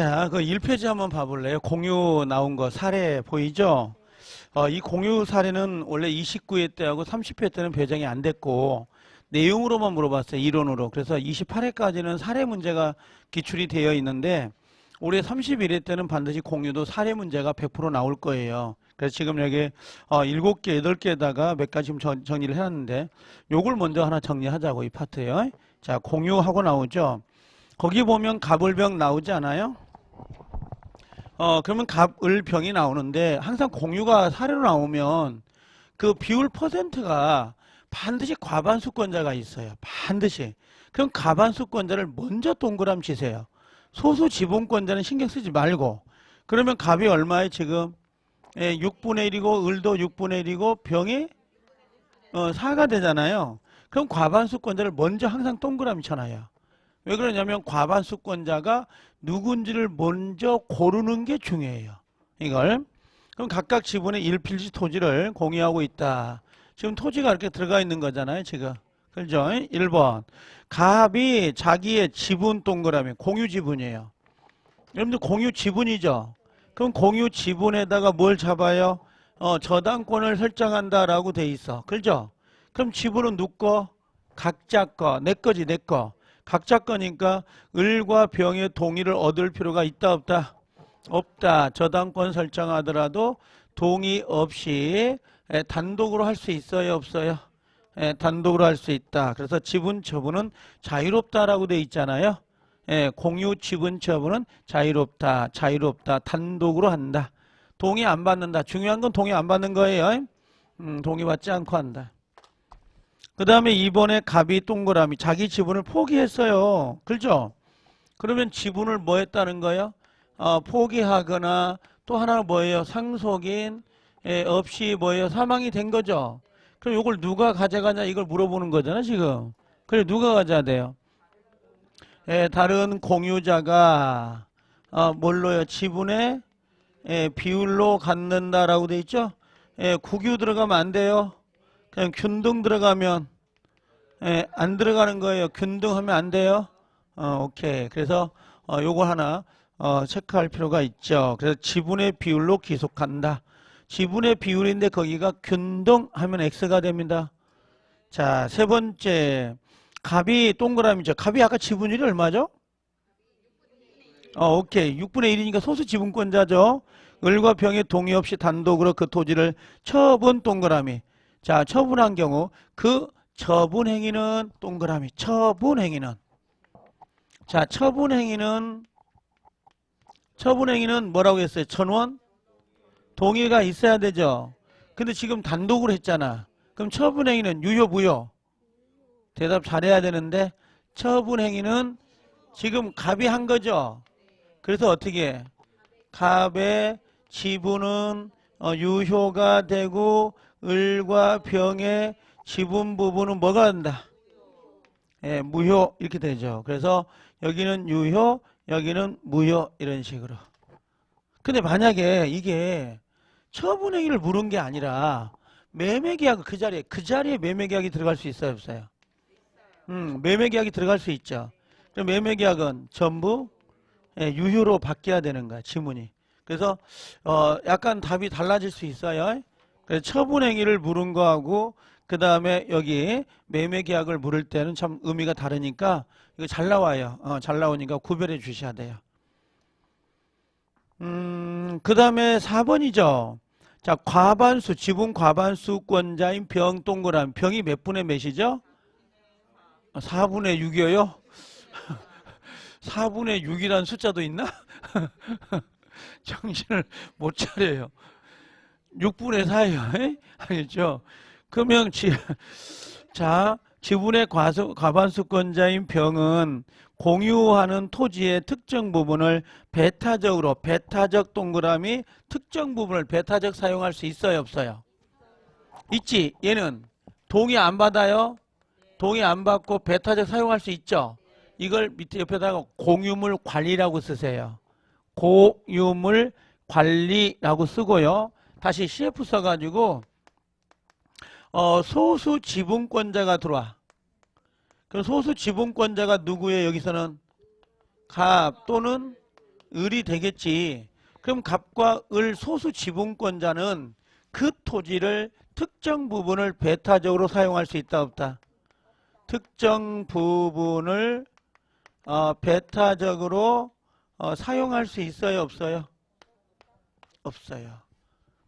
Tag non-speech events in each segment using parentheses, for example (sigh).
자, 그 1페이지 한번 봐볼래요? 공유 나온 거 사례 보이죠? 어, 이 공유 사례는 원래 29회 때하고 30회 때는 배정이 안 됐고 내용으로만 물어봤어요. 이론으로. 그래서 28회까지는 사례 문제가 기출이 되어 있는데 올해 31회 때는 반드시 공유도 사례 문제가 100% 나올 거예요. 그래서 지금 여기 어, 7개, 8개에다가 몇 가지 좀 정- 정리를 해놨는데 요걸 먼저 하나 정리하자고 이 파트요. 자, 공유하고 나오죠. 거기 보면 갑을병 나오지 않아요? 어, 그러면 갑을병이 나오는데 항상 공유가 사례로 나오면 그 비율 퍼센트가 반드시 과반수권자가 있어요. 반드시. 그럼 과반수권자를 먼저 동그라미 치세요. 소수 지분권자는 신경 쓰지 말고. 그러면 갑이 얼마에 지금? 예, 6분의 1이고 을도 6분의 1이고 병이 어, 4가 되잖아요. 그럼 과반수권자를 먼저 항상 동그라미 쳐놔요. 왜 그러냐면 과반수권자가 누군지를 먼저 고르는 게 중요해요. 이걸. 그럼 각각 지분의 1필지 토지를 공유하고 있다. 지금 토지가 이렇게 들어가 있는 거잖아요, 지금. 그죠? 1번. 갑이 자기의 지분 동그라미, 공유 지분이에요. 여러분들 공유 지분이죠? 그럼 공유 지분에다가 뭘 잡아요? 어, 저당권을 설정한다라고 돼 있어. 그죠? 그럼 지분은 누 거? 각자 거. 내 거지, 내 거. 각자 거니까 을과 병의 동의를 얻을 필요가 있다, 없다? 없다. 저당권 설정하더라도 동의 없이 에, 단독으로 할 수 있어요, 없어요? 에, 단독으로 할 수 있다. 그래서 지분 처분은 자유롭다라고 돼 있잖아요. 예, 공유 지분 처분은 자유롭다, 자유롭다, 단독으로 한다. 동의 안 받는다. 중요한 건 동의 안 받는 거예요. 음, 동의 받지 않고 한다. 그 다음에 이번에 갑이 동그라미 자기 지분을 포기했어요. 그렇죠? 그러면 지분을 뭐 했다는 거예요? 어, 포기하거나 또 하나는 뭐예요? 상속인 예, 없이 뭐예요? 사망이 된 거죠. 그럼 이걸 누가 가져가냐 이걸 물어보는 거잖아 지금. 그래 누가 가져야 돼요? 예, 다른 공유자가 어, 뭘로요? 지분의 예, 비율로 갖는다라고 돼 있죠? 예, 국유 들어가면 안 돼요. 그냥 균등 들어가면 예, 안 들어가는 거예요. 균등하면 안 돼요. 어, 오케이. 그래서 어, 요거 하나 어, 체크할 필요가 있죠. 그래서 지분의 비율로 기속한다. 지분의 비율인데 거기가 균등하면 x가 됩니다. 자, 세 번째 갑이 동그라미죠. 갑이 아까 지분율이 얼마죠? 어, 오케이. 6분의 1이니까 소수 지분권자죠. 을과 병의 동의 없이 단독으로 그 토지를 처분 동그라미. 자, 처분한 경우 그 처분 행위는 동그라미. 처분 행위는 자, 처분 행위는 처분 행위는 뭐라고 했어요? 천원 동의가 있어야 되죠. 근데 지금 단독으로 했잖아. 그럼 처분 행위는 유효 무효? 대답 잘해야 되는데 처분 행위는 지금 갑이 한 거죠. 그래서 어떻게 해? 갑의 지분은 어, 유효가 되고 을과 병의 지분 부분은 뭐가 된다? 예, 무효 이렇게 되죠. 그래서 여기는 유효, 여기는 무효 이런 식으로. 근데 만약에 이게 처분 행위를 물은 게 아니라 매매 계약 그 자리에 그 자리에 매매 계약이 들어갈 수 있어요, 없어요? 음, 매매 계약이 들어갈 수 있죠. 그럼 매매 계약은 전부 예, 유효로 바뀌어야 되는 거야, 지문이. 그래서 어, 약간 답이 달라질 수 있어요. 그래서 처분 행위를 물은 거하고 그 다음에 여기 매매 계약을 물을 때는 참 의미가 다르니까 이거 잘 나와요. 어, 잘 나오니까 구별해 주셔야 돼요. 음, 그 다음에 4번이죠. 자, 과반수, 지분 과반수권자인 병 동그라미. 병이 몇 분의 몇이죠? 4분의 6이에요? 4분의 (laughs) 6이라는 숫자도 있나? (laughs) 정신을 못 차려요. 6분의 4예요. (laughs) 알겠죠? 그러면 지, 자, 지분의 과수, 과반수권자인 병은 공유하는 토지의 특정 부분을 배타적으로 배타적 동그라미 특정 부분을 배타적 사용할 수 있어요, 없어요? 있지. 얘는 동의 안 받아요. 동의 안 받고 배타적 사용할 수 있죠. 이걸 밑에 옆에다가 공유물 관리라고 쓰세요. 고유물 관리라고 쓰고요. 다시 CF 써가지고 어, 소수 지분권자가 들어와. 그럼 소수 지분권자가 누구예요? 여기서는 갑 또는 을이 되겠지. 그럼 갑과 을 소수 지분권자는 그 토지를 특정 부분을 배타적으로 사용할 수 있다 없다. 특정 부분을 어, 배타적으로 어, 사용할 수 있어요 없어요? 없어요.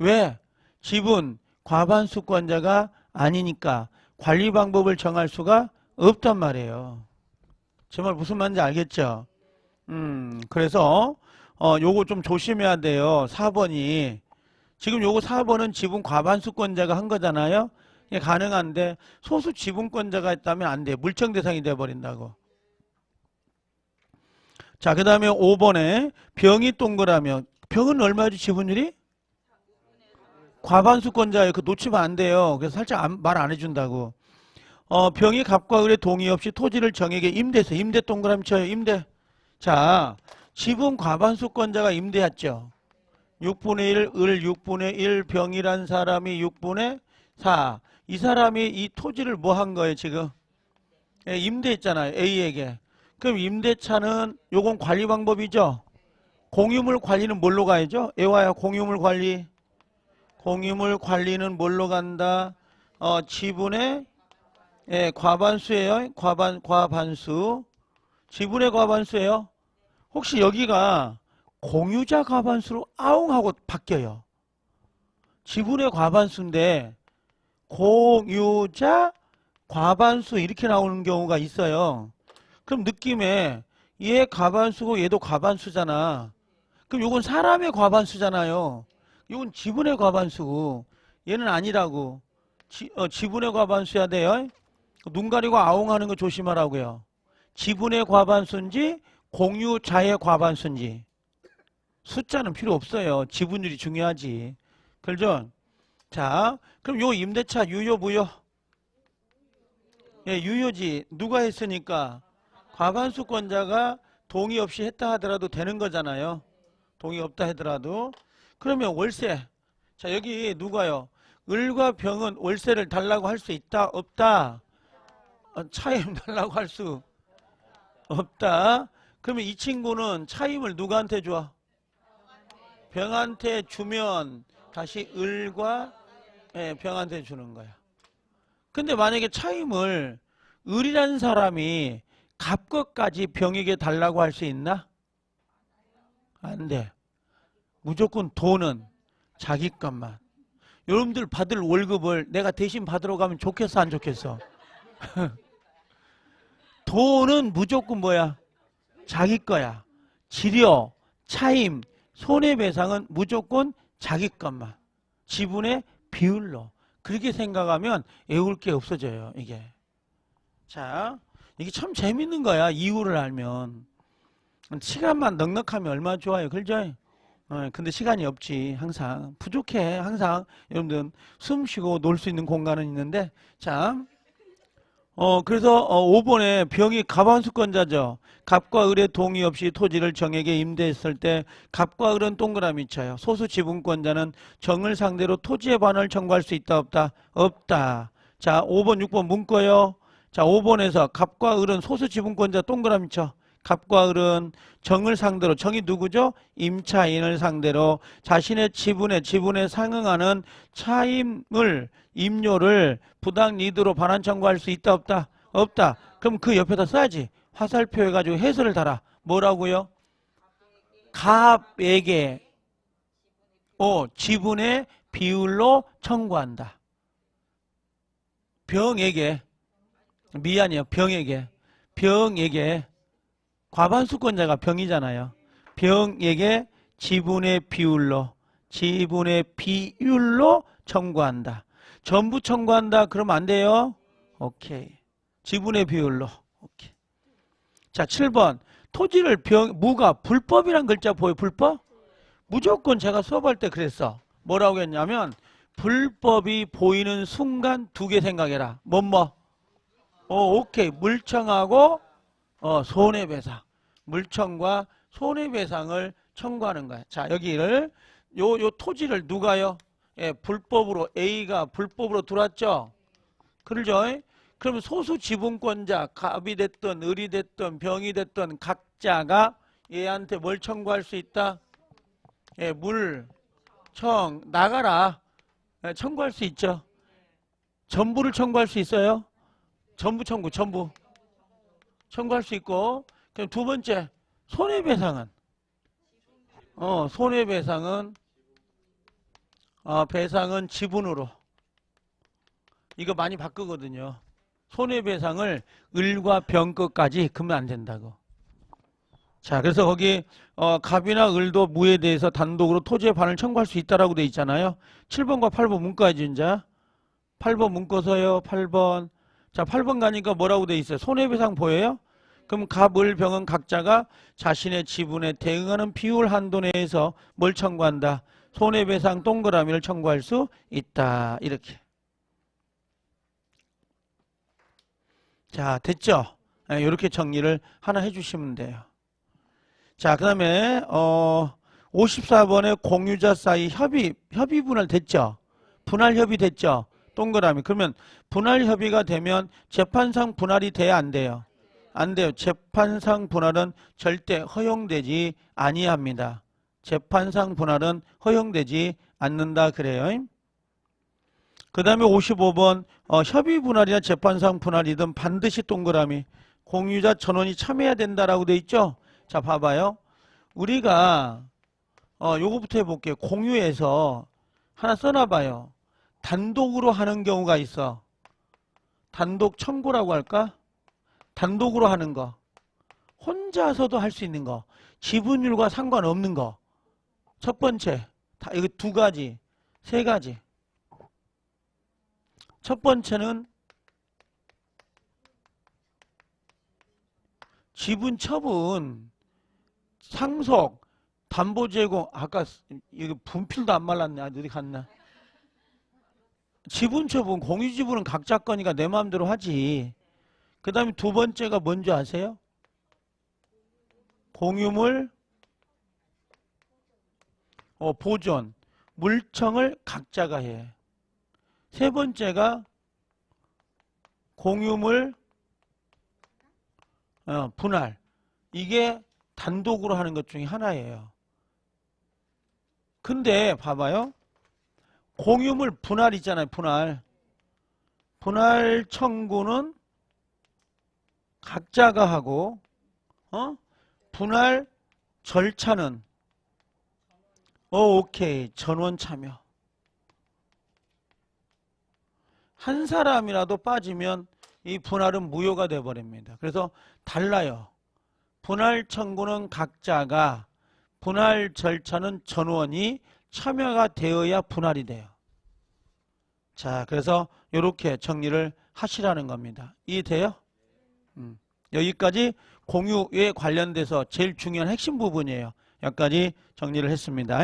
왜? 지분 과반수권자가 아니니까 관리 방법을 정할 수가 없단 말이에요. 제 말 무슨 말인지 알겠죠? 음, 그래서 어, 요거 좀 조심해야 돼요. 4번이. 지금 요거 4번은 지분 과반수권자가 한 거잖아요. 이게 가능한데 소수 지분권자가 있다면 안 돼. 물청 대상이 돼 버린다고. 자, 그다음에 5번에 병이 동그라면 병은 얼마죠 지분율이? 과반수권자예요. 그 놓치면 안 돼요. 그래서 살짝 말 안 해준다고. 어, 병이 갑과 을의 동의 없이 토지를 정에게 임대해서 임대 동그라미 쳐요. 임대. 자, 지분 과반수권자가 임대했죠. 6분의 1, 을 6분의 1, 병이란 사람이 6분의 4. 이 사람이 이 토지를 뭐 한 거예요, 지금? 예, 임대했잖아요, A에게. 그럼 임대차는 요건 관리 방법이죠? 공유물 관리는 뭘로 가야죠? 애와야 공유물 관리. 공유물 관리는 뭘로 간다? 어, 지분의 예, 과반수예요. 과반 과반수. 지분의 과반수예요. 혹시 여기가 공유자 과반수로 아웅 하고 바뀌어요. 지분의 과반수인데 공유자 과반수 이렇게 나오는 경우가 있어요. 그럼 느낌에 얘 과반수고 얘도 과반수잖아. 그럼 요건 사람의 과반수잖아요. 이건 지분의 과반수고 얘는 아니라고. 지, 어, 지분의 과반수야 돼요. 눈 가리고 아웅하는 거 조심하라고요. 지분의 과반수인지 공유자의 과반수인지 숫자는 필요 없어요. 지분율이 중요하지. 그죠? 자, 그럼 요 임대차 유효 무효? 예, 유효지. 누가 했으니까 과반수권자가 동의 없이 했다 하더라도 되는 거잖아요. 동의 없다 하더라도. 그러면 월세. 자, 여기 누가요? 을과 병은 월세를 달라고 할 수 있다, 없다? 어, 차임 (laughs) 달라고 할 수 없다. 그러면 이 친구는 차임을 누구한테 줘? 병한테 주면 다시 을과 예, 병한테 주는 거야. 근데 만약에 차임을 을이라는 사람이 갑것까지 병에게 달라고 할 수 있나? 안 돼. 무조건 돈은 자기 것만. 여러분들 받을 월급을 내가 대신 받으러 가면 좋겠어, 안 좋겠어? (laughs) 돈은 무조건 뭐야? 자기 거야. 지료, 차임, 손해배상은 무조건 자기 것만. 지분의 비율로. 그렇게 생각하면 애울 게 없어져요, 이게. 자, 이게 참 재밌는 거야, 이유를 알면. 시간만 넉넉하면 얼마나 좋아요, 그죠? 어, 근데 시간이 없지, 항상. 부족해, 항상. 여러분들, 숨 쉬고 놀 수 있는 공간은 있는데, 자. 어, 그래서 어, 5번에 병이 가반수권자죠. 갑과 을의 동의 없이 토지를 정에게 임대했을 때 갑과 을은 동그라미 쳐요. 소수 지분권자는 정을 상대로 토지의 반을 청구할 수 있다 없다? 없다. 자, 5번, 6번 문거요. 자, 5번에서 갑과 을은 소수 지분권자 동그라미 쳐. 갑과 을은 정을 상대로 정이 누구죠? 임차인을 상대로 자신의 지분에 지분에 상응하는 차임을 임료를 부당 리드로 반환 청구할 수 있다 없다? 없다. 그럼 그 옆에다 써야지. 화살표 해가지고 해설을 달아. 뭐라고요? 갑에게 어, 지분의 비율로 청구한다. 병에게 미안해요. 병에게 병에게 과반수권자가 병이잖아요. 병에게 지분의 비율로 지분의 비율로 청구한다. 전부 청구한다. 그러면 안 돼요. 오케이. 지분의 비율로. 오케이. 자, 7번. 토지를 병, 무가 불법이란 글자 보여? 불법? 무조건 제가 수업할 때 그랬어. 뭐라고 했냐면 불법이 보이는 순간 두 개 생각해라. 뭐 뭐? 어, 오케이. 물청하고 어, 손해배상. 물청과 손해배상을 청구하는 거야. 자, 여기를 요 요 토지를 누가요? 예, 불법으로 A가 불법으로 들어왔죠. 그러죠? 그러면 소수 지분권자 갑이 됐든 을이 됐든 병이 됐든 각자가 얘한테 뭘 청구할 수 있다? 예, 물, 청, 나가라. 예, 청구할 수 있죠. 전부를 청구할 수 있어요? 전부 청구, 전부. 청구할 수 있고. 그럼 두 번째, 손해배상은? 어, 손해배상은, 어, 배상은 지분으로. 이거 많이 바꾸거든요. 손해배상을 을과 병끝까지 그면 안 된다고. 자, 그래서 거기 어, 갑이나 을도 무에 대해서 단독으로 토지의 반을 청구할 수 있다라고 돼 있잖아요. 7번과 8번 문과의 진자. 8번 문과서요. 8번. 자, 8번 가니까 뭐라고 돼 있어요? 손해배상 보여요? 그럼 갑, 을, 병은 각자가 자신의 지분에 대응하는 비율 한도 내에서 뭘 청구한다? 손해배상 동그라미를 청구할 수 있다. 이렇게. 자, 됐죠? 이렇게 정리를 하나 해주시면 돼요. 자, 그 다음에, 어, 54번에 공유자 사이 협의, 협의 분할 됐죠? 분할 협의 됐죠? 동그라미. 그러면 분할 협의가 되면 재판상 분할이 돼야 안 돼요? 안 돼요. 재판상 분할은 절대 허용되지 아니합니다. 재판상 분할은 허용되지 않는다 그래요. 그 다음에 55번 어, 협의 분할이나 재판상 분할이든 반드시 동그라미 공유자 전원이 참여해야 된다라고 돼 있죠. 자 봐봐요. 우리가 어, 요거부터 해볼게요. 공유해서 하나 써놔봐요. 단독으로 하는 경우가 있어. 단독 청구라고 할까? 단독으로 하는 거. 혼자서도 할 수 있는 거. 지분율과 상관없는 거. 첫 번째. 다 이거 두 가지. 세 가지. 첫 번째는 지분 처분, 상속, 담보 제공, 아까 이거 분필도 안 말랐네. 아, 어디 갔나? 지분 처분, 공유 지분은 각자 거니까 내 마음대로 하지. 그 다음에 두 번째가 뭔지 아세요? 공유물, 어, 보존, 물청을 각자가 해. 세 번째가 공유물 어, 분할. 이게 단독으로 하는 것 중에 하나예요. 근데 봐봐요. 공유물 분할 있잖아요. 분할. 분할 청구는 각자가 하고 어? 분할 절차는 어 오케이 전원 참여. 한 사람이라도 빠지면 이 분할은 무효가 돼 버립니다. 그래서 달라요. 분할 청구는 각자가 분할 절차는 전원이 참여가 되어야 분할이 돼요. 자, 그래서 이렇게 정리를 하시라는 겁니다. 이해돼요? 음, 여기까지 공유에 관련돼서 제일 중요한 핵심 부분이에요. 여기까지 정리를 했습니다.